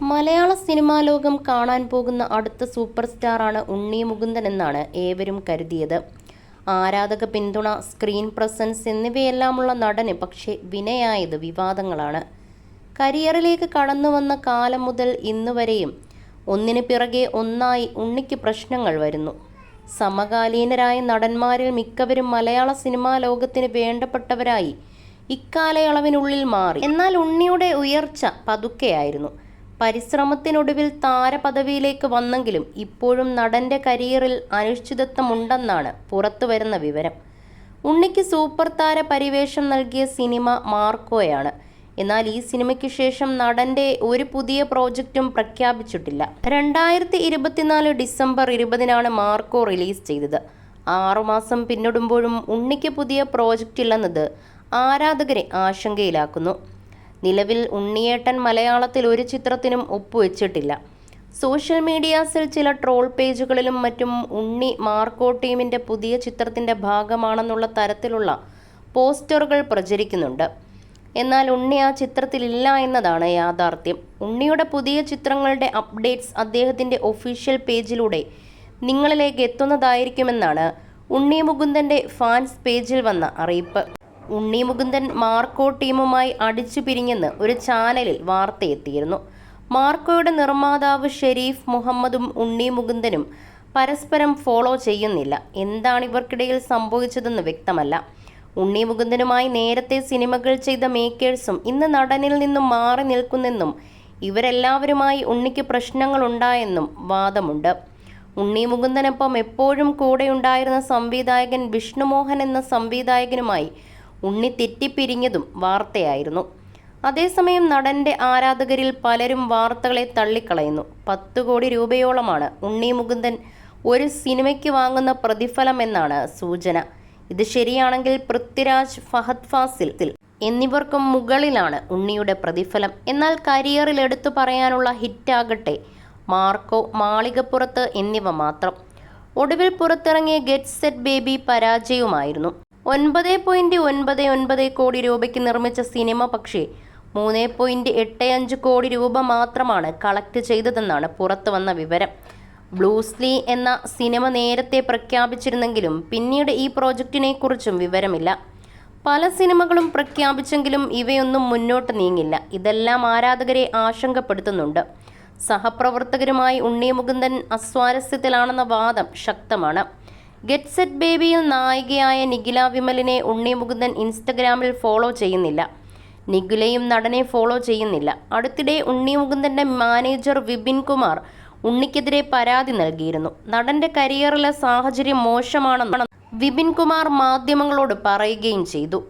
മലയാള cinema ലോകം കാണാൻ പോകുന്ന അടുത്ത സൂപ്പർ സ്റ്റാറാണ് ഉണ്ണി മുകുന്ദൻ എന്നാണ് ഏവരും കരുതിയത്. ആരാധക പിന്തുണ സ്ക്രീൻ പ്രസൻസ് എന്നിവയെല്ലാമുള്ള നടന് പക്ഷേ വിനയായത് വിവാദങ്ങളാണ്. കരിയറിലേക്ക് കടന്നു വന്ന കാലം മുതൽ ഇന്നുവരെയും ഒന്നിന് പിറകെ ഒന്നായി ഉണ്ണിക്ക് പ്രശ്നങ്ങൾ വരുന്നു. സമകാലീനരായ നടന്മാരിൽ മിക്കവരും മലയാള സിനിമാ ലോകത്തിന് വേണ്ടപ്പെട്ടവരായി ഇക്കാലയളവിനുള്ളിൽ മാറി. എന്നാൽ ഉണ്ണിയുടെ ഉയർച്ച പതുക്കെയായിരുന്നു. പരിശ്രമത്തിനൊടുവിൽ താരപദവിയിലേക്ക് വന്നെങ്കിലും ഇപ്പോഴും നടന്റെ കരിയറിൽ അനിശ്ചിതത്വമുണ്ടെന്നാണ് പുറത്തുവരുന്ന വിവരം. ഉണ്ണിക്ക് സൂപ്പർ താര പരിവേഷം നൽകിയ സിനിമ മാർക്കോയാണ്. എന്നാൽ ഈ സിനിമയ്ക്ക് ശേഷം നടന്റെ ഒരു പുതിയ പ്രോജക്റ്റും പ്രഖ്യാപിച്ചിട്ടില്ല. രണ്ടായിരത്തി ഇരുപത്തിനാല് ഡിസംബർ ഇരുപതിനാണ് മാർക്കോ റിലീസ് ചെയ്തത്. ആറുമാസം പിന്നിടുമ്പോഴും ഉണ്ണിക്ക് പുതിയ പ്രോജക്റ്റ് ഇല്ലെന്നത് ആരാധകരെ ആശങ്കയിലാക്കുന്നു. നിലവിൽ ഉണ്ണിയേട്ടൻ മലയാളത്തിൽ ഒരു ചിത്രത്തിനും ഒപ്പുവെച്ചിട്ടില്ല. സോഷ്യൽ മീഡിയാസിൽ ചില ട്രോൾ പേജുകളിലും മറ്റും ഉണ്ണി മാർക്കോ ടീമിന്റെ പുതിയ ചിത്രത്തിന്റെ ഭാഗമാണെന്നുള്ള തരത്തിലുള്ള പോസ്റ്ററുകൾ പ്രചരിക്കുന്നുണ്ട്. എന്നാൽ ഉണ്ണി ആ ചിത്രത്തിലില്ല എന്നതാണ് യാഥാർത്ഥ്യം. ഉണ്ണിയുടെ പുതിയ ചിത്രങ്ങളുടെ അപ്ഡേറ്റ്സ് അദ്ദേഹത്തിന്റെ ഒഫീഷ്യൽ പേജിലൂടെ നിങ്ങളിലേക്ക് എത്തുന്നതായിരിക്കുമെന്നാണ് ഉണ്ണി മുകുന്ദന്റെ ഫാൻസ് പേജിൽ വന്ന അറിയിപ്പ്. ഉണ്ണി മുകുന്ദൻ മാർക്കോ ടീമുമായി അടിച്ചു പിരിഞ്ഞെന്ന് ഒരു ചാനലിൽ വാർത്തയെത്തിയിരുന്നു. മാർക്കോയുടെ നിർമ്മാതാവ് ഷെരീഫ് മുഹമ്മദും ഉണ്ണി മുകുന്ദനും പരസ്പരം ഫോളോ ചെയ്യുന്നില്ല. എന്താണ് ഇവർക്കിടയിൽ സംഭവിച്ചതെന്ന് വ്യക്തമല്ല. ഉണ്ണി മുകുന്ദനുമായി നേരത്തെ സിനിമകൾ ചെയ്ത മേക്കേഴ്സും ഇന്ന് നടനിൽ നിന്നും മാറി നിൽക്കുന്നെന്നും ഇവരെല്ലാവരുമായി ഉണ്ണിക്ക് പ്രശ്നങ്ങളുണ്ടായെന്നും വാദമുണ്ട്. ഉണ്ണി മുകുന്ദനൊപ്പം എപ്പോഴും കൂടെയുണ്ടായിരുന്ന സംവിധായകൻ വിഷ്ണുമോഹൻ എന്ന സംവിധായകനുമായി ഉണ്ണി തെറ്റിപ്പിരിഞ്ഞതും വാർത്തയായിരുന്നു. അതേസമയം നടന്റെ ആരാധകരിൽ പലരും വാർത്തകളെ തള്ളിക്കളയുന്നു. പത്ത് കോടി രൂപയോളമാണ് ഉണ്ണി മുകുന്ദൻ ഒരു സിനിമയ്ക്ക് വാങ്ങുന്ന പ്രതിഫലം എന്നാണ് സൂചന. ഇത് ശരിയാണെങ്കിൽ പൃഥ്വിരാജ് ഫഹദ് ഫാസിൽ എന്നിവർക്കും മുകളിലാണ് ഉണ്ണിയുടെ പ്രതിഫലം. എന്നാൽ കരിയറിൽ എടുത്തു പറയാനുള്ള ഹിറ്റാകട്ടെ മാർക്കോ മാളികപ്പുറത്ത് എന്നിവ മാത്രം. ഒടുവിൽ പുറത്തിറങ്ങിയ ഗെറ്റ് സെറ്റ് ബേബി പരാജയവുമായിരുന്നു. ഒൻപത് പോയിന്റ് ഒൻപത് ഒൻപത് കോടി രൂപയ്ക്ക് നിർമ്മിച്ച സിനിമ പക്ഷേ മൂന്ന് പോയിന്റ് എട്ട് അഞ്ച് കോടി രൂപ മാത്രമാണ് കളക്ട് ചെയ്തതെന്നാണ് പുറത്തു വന്ന വിവരം. ബ്ലൂസ്ലി എന്ന സിനിമ നേരത്തെ പ്രഖ്യാപിച്ചിരുന്നെങ്കിലും പിന്നീട് ഈ പ്രോജക്റ്റിനെ കുറിച്ചും വിവരമില്ല. പല സിനിമകളും പ്രഖ്യാപിച്ചെങ്കിലും ഇവയൊന്നും മുന്നോട്ട് നീങ്ങില്ല. ഇതെല്ലാം ആരാധകരെ ആശങ്കപ്പെടുത്തുന്നുണ്ട്. സഹപ്രവർത്തകരുമായി ഉണ്ണി മുകുന്ദൻ അസ്വാരസ്യത്തിലാണെന്ന വാദം ശക്തമാണ്. ഗെറ്റ് സെറ്റ് ബേബിയിൽ നായികയായ നിഖില വിമലിനെ ഉണ്ണി മുകുന്ദൻ ഇൻസ്റ്റഗ്രാമിൽ ഫോളോ ചെയ്യുന്നില്ല. നിഖിലയും നടനെ ഫോളോ ചെയ്യുന്നില്ല. അടുത്തിടെ ഉണ്ണി മുകുന്ദന്റെ മാനേജർ വിപിൻ കുമാർ ഉണ്ണിക്കെതിരെ പരാതി നൽകിയിരുന്നു. നടന്റെ കരിയറിലെ സാഹചര്യം മോശമാണെന്നാണ് വിപിൻ കുമാർ മാധ്യമങ്ങളോട് പറയുകയും ചെയ്തു.